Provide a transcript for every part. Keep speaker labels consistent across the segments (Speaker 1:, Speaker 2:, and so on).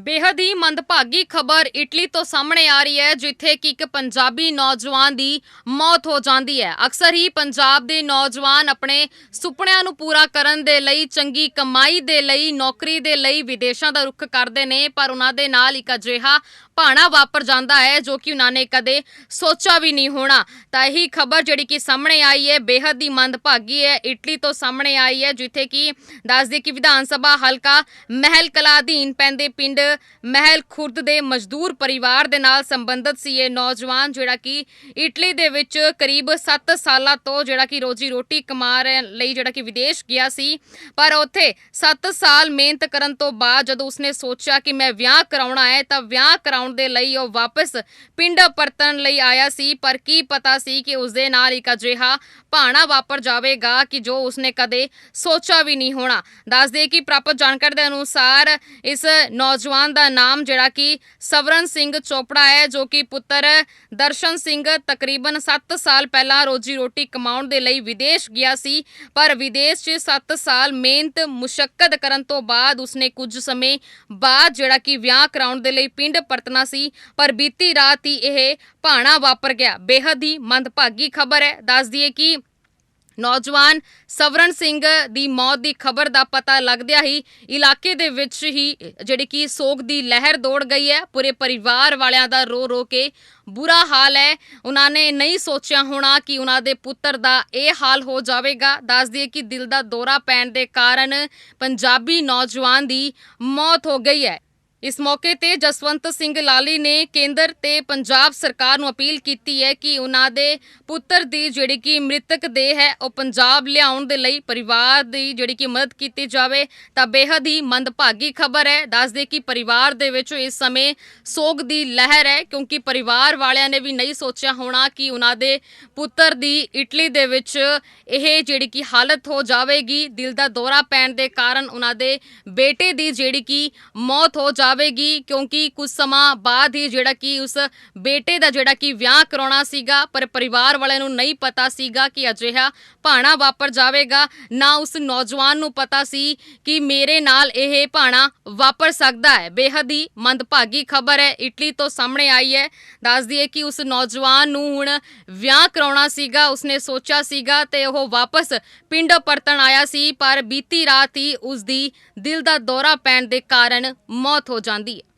Speaker 1: ਬੇਹੱਦ ਹੀ ਮੰਦਭਾਗੀ ਖਬਰ ਇਟਲੀ ਤੋਂ ਸਾਹਮਣੇ ਆ ਰਹੀ ਹੈ, ਜਿੱਥੇ ਕਿ ਇੱਕ ਪੰਜਾਬੀ ਨੌਜਵਾਨ ਦੀ ਮੌਤ ਹੋ ਜਾਂਦੀ ਹੈ। ਅਕਸਰ ਹੀ ਪੰਜਾਬ ਦੇ ਨੌਜਵਾਨ ਆਪਣੇ ਸੁਪਨਿਆਂ ਨੂੰ ਪੂਰਾ ਕਰਨ ਦੇ ਲਈ, ਚੰਗੀ ਕਮਾਈ ਦੇ ਲਈ, ਨੌਕਰੀ ਦੇ ਲਈ ਵਿਦੇਸ਼ਾਂ ਦਾ ਰੁਖ ਕਰਦੇ ਨੇ, ਪਰ ਉਹਨਾਂ ਦੇ ਨਾਲ ਇੱਕ ਅਜਿਹਾ ਭਾਣਾ ਵਾਪਰ ਜਾਂਦਾ ਹੈ, ਜੋ ਕਿ ਉਹਨਾਂ ਨੇ ਕਦੇ ਸੋਚਿਆ ਵੀ ਨਹੀਂ ਹੋਣਾ। ਤਾਂ ਇਹੀ ਖਬਰ ਜਿਹੜੀ ਕਿ ਸਾਹਮਣੇ ਆਈ ਹੈ, ਬੇਹੱਦ ਹੀ ਮੰਦਭਾਗੀ ਹੈ। ਇਟਲੀ ਤੋਂ ਸਾਹਮਣੇ ਆਈ ਹੈ, ਜਿੱਥੇ ਕਿ ਦੱਸਦੇ ਕਿ ਵਿਧਾਨ ਸਭਾ ਹਲਕਾ ਮਹਿਲ ਕਲਾ ਅਧੀਨ ਪੈਂਦੇ ਪਿੰਡ ਮਹਿਲ ਖੁਰਦ ਦੇ ਮਜ਼ਦੂਰ ਪਰਿਵਾਰ ਦੇ ਨਾਲ ਸੰਬੰਧਿਤ ਸੀ ਇਹ ਨੌਜਵਾਨ, ਜਿਹੜਾ ਕਿ ਇਟਲੀ ਦੇ ਵਿੱਚ ਕਰੀਬ 7 ਸਾਲਾਂ ਤੋਂ ਜਿਹੜਾ ਕਿ ਰੋਜੀ ਰੋਟੀ ਕਮਾ ਰਹਿਣ ਲਈ ਜਿਹੜਾ ਕਿ ਵਿਦੇਸ਼ ਗਿਆ ਸੀ। ਪਰ ਉੱਥੇ 7 ਸਾਲ ਮਿਹਨਤ ਕਰਨ ਤੋਂ ਬਾਅਦ ਜਦੋਂ ਉਸਨੇ ਸੋਚਿਆ ਕਿ ਮੈਂ ਵਿਆਹ ਕਰਾਉਣਾ ਹੈ, ਤਾਂ ਵਿਆਹ ਕਰਾਉਣ ਦੇ ਲਈ ਉਹ ਵਾਪਸ ਪਿੰਡ ਪਰਤਣ ਲਈ ਆਇਆ ਸੀ, ਪਰ ਕੀ ਪਤਾ ਸੀ ਕਿ ਉਸਦੇ ਨਾਲ ਇੱਕ ਅਜਿਹਾ ਭਾਣਾ ਵਾਪਰ ਜਾਵੇਗਾ ਕਿ ਜੋ ਉਸਨੇ ਕਦੇ ਸੋਚਿਆ ਵੀ ਨਹੀਂ ਹੋਣਾ। ਦੱਸਦੇ ਕਿ ਪ੍ਰਾਪਤ ਜਾਣਕਾਰੀ ਦੇ ਅਨੁਸਾਰ ਇਸ ਨੌਜਵਾਨ ਦਾ ਨਾਮ ਜਿਹੜਾ ਕਿ ਸਵਰਨ ਸਿੰਘ ਚੋਪੜਾ ਹੈ, ਜੋ ਕਿ ਪੁੱਤਰ ਦਰਸ਼ਨ ਸਿੰਘ ਤਕਰੀਬਨ 7 ਸਾਲ ਪਹਿਲਾਂ ਰੋਜੀ ਰੋਟੀ ਕਮਾਉਣ ਦੇ ਲਈ ਵਿਦੇਸ਼ ਗਿਆ ਸੀ, ਪਰ ਵਿਦੇਸ਼ 'ਚ 7 ਸਾਲ ਮਿਹਨਤ ਮੁਸ਼ਕਲ ਕਰਨ ਤੋਂ ਬਾਅਦ ਉਸਨੇ ਕੁਝ ਸਮੇਂ ਬਾਅਦ ਜਿਹੜਾ ਕਿ ਵਿਆਹ ਕਰਾਉਣ ਦੇ ਲਈ ਪਿੰਡ ਪਰਤਣਾ ਸੀ, ਪਰ ਬੀਤੀ ਰਾਤ ਹੀ ਇਹ ਭਾਣਾ ਵਾਪਰ ਗਿਆ। ਬੇਹੱਦ ਹੀ ਮੰਦਭਾਗੀ ਖਬਰ ਹੈ। ਦੱਸ ਦਈਏ ਕਿ ਨੌਜਵਾਨ ਸਵਰਨ ਸਿੰਘ ਦੀ ਮੌਤ ਦੀ ਖਬਰ ਦਾ ਪਤਾ ਲੱਗਦਿਆਂ ਹੀ ਇਲਾਕੇ ਦੇ ਵਿੱਚ ਹੀ ਜਿਹੜੀ ਕਿ ਸੋਗ ਦੀ ਲਹਿਰ ਦੌੜ ਗਈ ਹੈ। ਪੂਰੇ ਪਰਿਵਾਰ ਵਾਲਿਆਂ ਦਾ ਰੋ ਰੋ ਕੇ ਬੁਰਾ ਹਾਲ ਹੈ। ਉਹਨਾਂ ਨੇ ਨਹੀਂ ਸੋਚਿਆ ਹੋਣਾ ਕਿ ਉਹਨਾਂ ਦੇ ਪੁੱਤਰ ਦਾ ਇਹ ਹਾਲ ਹੋ ਜਾਵੇਗਾ। ਦੱਸ ਦਈਏ ਕਿ ਦਿਲ ਦਾ ਦੌਰਾ ਪੈਣ ਦੇ ਕਾਰਨ ਪੰਜਾਬੀ ਨੌਜਵਾਨ ਦੀ ਮੌਤ ਹੋ ਗਈ ਹੈ। ਇਸ ਮੌਕੇ ਤੇ ਜਸਵੰਤ ਸਿੰਘ ਲਾਲੀ ਨੇ ਕੇਂਦਰ ਤੇ ਪੰਜਾਬ ਸਰਕਾਰ ਨੂੰ ਅਪੀਲ ਕੀਤੀ ਹੈ ਕਿ ਉਹਨਾਂ ਦੇ ਪੁੱਤਰ ਦੀ ਜਿਹੜੀ ਕਿ ਮ੍ਰਿਤਕ ਦੇਹ ਹੈ, ਉਹ ਪੰਜਾਬ ਲਿਆਉਣ ਦੇ ਲਈ ਪਰਿਵਾਰ ਦੀ ਜਿਹੜੀ ਕਿ ਮਦਦ ਕੀਤੀ ਜਾਵੇ, ਤਾਂ ਬੇਹੱਦ ਹੀ ਮੰਦਭਾਗੀ ਖਬਰ ਹੈ। ਦੱਸਦੇ ਕਿ ਪਰਿਵਾਰ ਦੇ ਵਿੱਚ ਇਸ ਸਮੇਂ ਸੋਗ ਦੀ ਲਹਿਰ ਹੈ, ਕਿਉਂਕਿ ਪਰਿਵਾਰ ਵਾਲਿਆਂ ਨੇ ਵੀ ਨਹੀਂ ਸੋਚਿਆ ਹੋਣਾ ਕਿ ਉਹਨਾਂ ਦੇ ਪੁੱਤਰ ਦੀ ਇਟਲੀ ਦੇ ਵਿੱਚ ਇਹ ਜਿਹੜੀ ਕਿ ਹਾਲਤ ਹੋ ਜਾਵੇਗੀ। ਦਿਲ ਦਾ ਦੌਰਾ ਪੈਣ ਦੇ ਕਾਰਨ ਉਹਨਾਂ ਦੇ ਬੇਟੇ ਦੀ ਜਿਹੜੀ ਕਿ ਮੌਤ ਹੋ ਜਾਵੇਗੀ, ਕਿਉਂਕਿ ਕੁਝ ਸਮਾਂ ਬਾਅਦ ਹੀ ਜਿਹੜਾ ਕਿ ਉਸ ਬੇਟੇ ਦਾ ਜਿਹੜਾ ਕਿ ਵਿਆਹ ਕਰਾਉਣਾ ਸੀਗਾ, ਪਰ ਪਰਿਵਾਰ ਵਾਲਿਆਂ ਨੂੰ ਨਹੀਂ ਪਤਾ ਸੀਗਾ ਕਿ ਅਜਿਹਾ ਭਾਣਾ ਵਾਪਰ ਜਾਵੇਗਾ। ਨਾ ਉਸ ਨੌਜਵਾਨ ਨੂੰ ਪਤਾ ਸੀ ਕਿ ਮੇਰੇ ਨਾਲ ਇਹ ਭਾਣਾ ਵਾਪਰ ਸਕਦਾ ਹੈ। ਬੇਹੱਦ ਹੀ ਮੰਦਭਾਗੀ ਖਬਰ ਹੈ, ਇਟਲੀ ਤੋਂ ਸਾਹਮਣੇ ਆਈ ਹੈ। ਦੱਸ ਦਈਏ ਕਿ ਉਸ ਨੌਜਵਾਨ ਨੂੰ ਹੁਣ ਵਿਆਹ ਕਰਾਉਣਾ ਸੀਗਾ, ਉਸਨੇ ਸੋਚਿਆ ਸੀਗਾ ਤੇ ਉਹ ਵਾਪਸ ਪਿੰਡ ਪਰਤਣ ਆਇਆ ਸੀ, ਪਰ ਬੀਤੀ ਰਾਤ ਹੀ ਉਸ ਦੀ ਦਿਲ ਦਾ ਦੌਰਾ ਪੈਣ ਦੇ ਕਾਰਨ ਮੌਤ ਹੋ ਜਾਂਦੀ ਹੈ।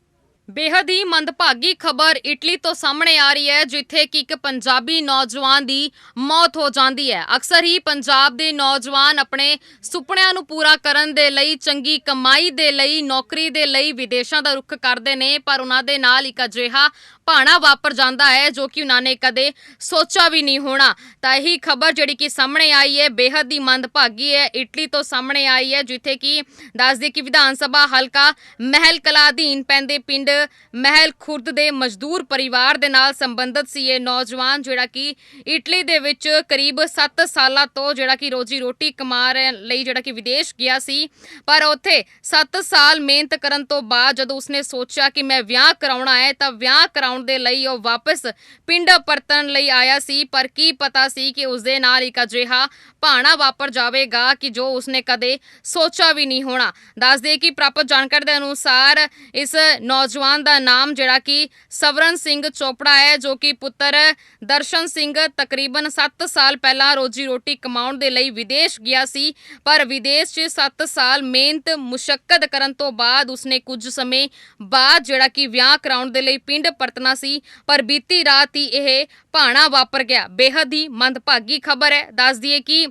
Speaker 1: ਬੇਹੱਦ ਹੀ ਮੰਦਭਾਗੀ ਖਬਰ ਇਟਲੀ ਤੋਂ ਸਾਹਮਣੇ ਆ ਰਹੀ ਹੈ, ਜਿੱਥੇ ਕਿ ਇੱਕ ਪੰਜਾਬੀ ਨੌਜਵਾਨ ਦੀ ਮੌਤ ਹੋ ਜਾਂਦੀ ਹੈ। ਅਕਸਰ ਹੀ ਪੰਜਾਬ ਦੇ ਨੌਜਵਾਨ ਆਪਣੇ ਸੁਪਨਿਆਂ ਨੂੰ ਪੂਰਾ ਕਰਨ ਦੇ ਲਈ, ਚੰਗੀ ਕਮਾਈ ਦੇ ਲਈ, ਨੌਕਰੀ ਦੇ ਲਈ ਵਿਦੇਸ਼ਾਂ ਦਾ ਰੁਖ ਕਰਦੇ ਨੇ, ਪਰ ਉਹਨਾਂ ਦੇ ਨਾਲ ਇੱਕ ਅਜਿਹਾ ਭਾਣਾ ਵਾਪਰ ਜਾਂਦਾ ਹੈ, ਜੋ ਕਿ ਉਹਨਾਂ ਨੇ ਕਦੇ ਸੋਚਿਆ ਵੀ ਨਹੀਂ ਹੋਣਾ। ਤਾਂ ਇਹੀ ਖਬਰ ਜਿਹੜੀ ਕਿ ਸਾਹਮਣੇ ਆਈ ਹੈ, ਬੇਹੱਦ ਹੀ ਮੰਦਭਾਗੀ ਹੈ, ਇਟਲੀ ਤੋਂ ਸਾਹਮਣੇ ਆਈ ਹੈ, ਜਿੱਥੇ ਕਿ ਦੱਸਦੇ ਕਿ ਵਿਧਾਨ ਸਭਾ ਹਲਕਾ ਮਹਿਲ ਕਲਾ ਅਧੀਨ ਪੈਂਦੇ ਪਿੰਡ ਮਹਿਲ ਖੁਰਦ ਦੇ ਮਜ਼ਦੂਰ ਪਰਿਵਾਰ ਦੇ ਨਾਲ ਸੰਬੰਧਿਤ ਸੀ ਇਹ ਨੌਜਵਾਨ, ਜਿਹੜਾ ਕਿ ਇਟਲੀ ਦੇ ਵਿੱਚ ਕਰੀਬ 7 ਸਾਲਾਂ ਤੋਂ ਜਿਹੜਾ ਕਿ ਰੋਜੀ ਰੋਟੀ ਕਮਾ ਲਈ ਜਿਹੜਾ ਕਿ ਵਿਦੇਸ਼ ਗਿਆ ਸੀ। ਪਰ ਉੱਥੇ 7 ਸਾਲ ਮਿਹਨਤ ਕਰਨ ਤੋਂ ਬਾਅਦ ਜਦੋਂ ਉਸਨੇ ਸੋਚਿਆ ਕਿ ਮੈਂ ਵਿਆਹ ਕਰਾਉਣਾ ਹੈ, ਤਾਂ ਵਿਆਹ ਕਰਾਉਣ ਦੇ ਲਈ ਉਹ ਵਾਪਸ ਪਿੰਡ ਪਰਤਣ ਲਈ ਆਇਆ ਸੀ। ਪਰ ਕੀ ਪਤਾ ਸੀ ਕਿ ਉਸਦੇ ਨਾਲ ਇੱਕ ਅਜਿਹਾ ਭਾਣਾ ਵਾਪਰ ਜਾਵੇਗਾ ਕਿ ਜੋ ਉਸਨੇ ਕਦੇ ਸੋਚਿਆ ਵੀ ਨਹੀਂ ਹੋਣਾ। ਦੱਸਦੇ ਕਿ ਪ੍ਰਾਪਤ ਜਾਣਕਾਰੀ ਦੇ ਅਨੁਸਾਰ ਇਸ ਨੌਜਵਾਨ ਦਾ ਨਾਮ, ਜਿਹੜਾ ਕਿ ਸਵਰਨ ਸਿੰਘ ਚੋਪੜਾ ਹੈ, ਜੋ ਕਿ ਪੁੱਤਰ ਦਰਸ਼ਨ ਸਿੰਘ ਤਕਰੀਬਨ 7 ਸਾਲ ਪਹਿਲਾਂ ਰੋਜੀ ਰੋਟੀ ਕਮਾਉਣ ਦੇ ਲਈ ਵਿਦੇਸ਼ ਗਿਆ ਸੀ, ਪਰ ਵਿਦੇਸ਼ 'ਚ 7 ਸਾਲ ਮਿਹਨਤ ਮੁਸ਼ਕਲ ਕਰਨ ਤੋਂ ਬਾਅਦ ਉਸਨੇ ਕੁਝ ਸਮੇਂ ਬਾਅਦ ਜਿਹੜਾ ਕਿ ਵਿਆਹ ਕਰਾਉਣ ਦੇ ਲਈ ਪਿੰਡ ਪਰਤਣਾ ਸੀ, ਪਰ ਬੀਤੀ ਰਾਤ ਹੀ ਇਹ ਭਾਣਾ ਵਾਪਰ ਗਿਆ। ਬੇਹੱਦ ਹੀ ਮੰਦਭਾਗੀ ਖਬਰ ਹੈ। ਦੱਸ ਦਈਏ ਕਿ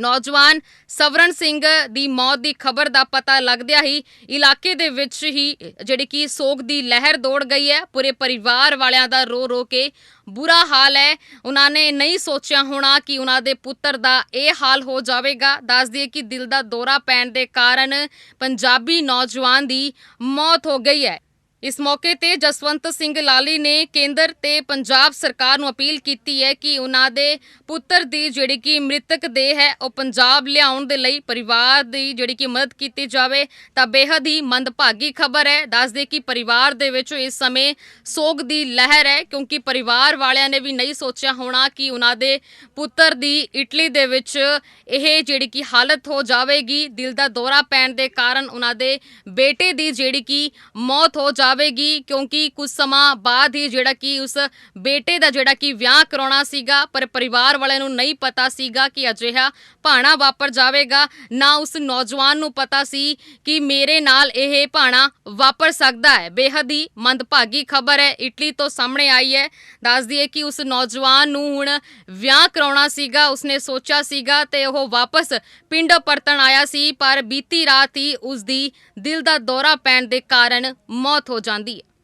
Speaker 1: ਨੌਜਵਾਨ ਸਵਰਨ ਸਿੰਘ ਦੀ ਮੌਤ ਦੀ ਖਬਰ ਦਾ ਪਤਾ ਲੱਗਦਿਆਂ ਹੀ ਇਲਾਕੇ ਦੇ ਵਿੱਚ ਹੀ ਜਿਹੜੀ ਕਿ ਸੋਗ ਦੀ ਲਹਿਰ ਦੌੜ ਗਈ ਹੈ। ਪੂਰੇ ਪਰਿਵਾਰ ਵਾਲਿਆਂ ਦਾ ਰੋ ਰੋ ਕੇ ਬੁਰਾ ਹਾਲ ਹੈ। ਉਹਨਾਂ ਨੇ ਨਹੀਂ ਸੋਚਿਆ ਹੋਣਾ ਕਿ ਉਹਨਾਂ ਦੇ ਪੁੱਤਰ ਦਾ ਇਹ ਹਾਲ ਹੋ ਜਾਵੇਗਾ। ਦੱਸ ਦਈਏ ਕਿ ਦਿਲ ਦਾ ਦੌਰਾ ਪੈਣ ਦੇ ਕਾਰਨ ਪੰਜਾਬੀ ਨੌਜਵਾਨ ਦੀ ਮੌਤ ਹੋ ਗਈ ਹੈ। ਇਸ ਮੌਕੇ ਤੇ ਜਸਵੰਤ ਸਿੰਘ ਲਾਲੀ ਨੇ ਕੇਂਦਰ ਤੇ ਪੰਜਾਬ ਸਰਕਾਰ ਨੂੰ ਅਪੀਲ ਕੀਤੀ ਹੈ ਕਿ ਉਹਨਾਂ ਦੇ ਪੁੱਤਰ ਦੀ ਜਿਹੜੀ ਕਿ ਮ੍ਰਿਤਕ ਦੇਹ ਹੈ, ਉਹ ਪੰਜਾਬ ਲਿਆਉਣ ਦੇ ਲਈ ਪਰਿਵਾਰ ਦੀ ਜਿਹੜੀ ਕਿ ਮਦਦ ਕੀਤੀ ਜਾਵੇ, ਤਾਂ ਬੇहद ਹੀ ਮੰਦਭਾਗੀ ਖਬਰ ਹੈ। ਦੱਸਦੇ ਕਿ ਪਰਿਵਾਰ ਦੇ ਵਿੱਚ ਇਸ ਸਮੇਂ ਸੋਗ ਦੀ ਲਹਿਰ ਹੈ, ਕਿਉਂਕਿ ਪਰਿਵਾਰ ਵਾਲਿਆਂ ਨੇ ਵੀ ਨਹੀਂ ਸੋਚਿਆ ਹੋਣਾ ਕਿ ਉਹਨਾਂ ਦੇ ਪੁੱਤਰ ਦੀ ਇਟਲੀ ਦੇ ਵਿੱਚ ਇਹ ਜਿਹੜੀ ਕਿ ਹਾਲਤ ਹੋ ਜਾਵੇਗੀ। ਦਿਲ ਦਾ ਦੌਰਾ ਪੈਣ ਦੇ ਕਾਰਨ ਉਹਨਾਂ ਦੇ ਬੇਟੇ ਦੀ ਜਿਹੜੀ ਕਿ ਮੌਤ ਹੋ ਜਾਵੇਗੀ, ਕਿਉਂਕਿ ਕੁਝ ਸਮਾਂ ਬਾਅਦ ਹੀ ਜਿਹੜਾ ਕਿ ਉਸ ਬੇਟੇ ਦਾ ਜਿਹੜਾ ਕਿ ਵਿਆਹ ਕਰਾਉਣਾ ਸੀਗਾ, ਪਰ ਪਰਿਵਾਰ ਵਾਲਿਆਂ ਨੂੰ ਨਹੀਂ ਪਤਾ ਸੀਗਾ ਕਿ ਅਜਿਹਾ ਭਾਣਾ ਵਾਪਰ ਜਾਵੇਗਾ। ਨਾ ਉਸ ਨੌਜਵਾਨ ਨੂੰ ਪਤਾ ਸੀ ਕਿ ਮੇਰੇ ਨਾਲ ਇਹ ਭਾਣਾ ਵਾਪਰ ਸਕਦਾ ਹੈ। ਬੇਹੱਦ ਹੀ ਮੰਦਭਾਗੀ ਖਬਰ ਹੈ, ਇਟਲੀ ਤੋਂ ਸਾਹਮਣੇ ਆਈ ਹੈ। ਦੱਸ ਦਈਏ ਕਿ ਉਸ ਨੌਜਵਾਨ ਨੂੰ ਹੁਣ ਵਿਆਹ ਕਰਾਉਣਾ ਸੀਗਾ, ਉਸਨੇ ਸੋਚਿਆ ਸੀਗਾ ਤੇ ਉਹ ਵਾਪਸ ਪਿੰਡ ਪਰਤਣ ਆਇਆ ਸੀ, ਪਰ ਬੀਤੀ ਰਾਤ ਹੀ ਉਸ ਦੀ ਦਿਲ ਦਾ ਦੌਰਾ ਪੈਣ ਦੇ ਕਾਰਨ ਮੌਤ ਹੋ ਜਾਂਦੀ ਹੈ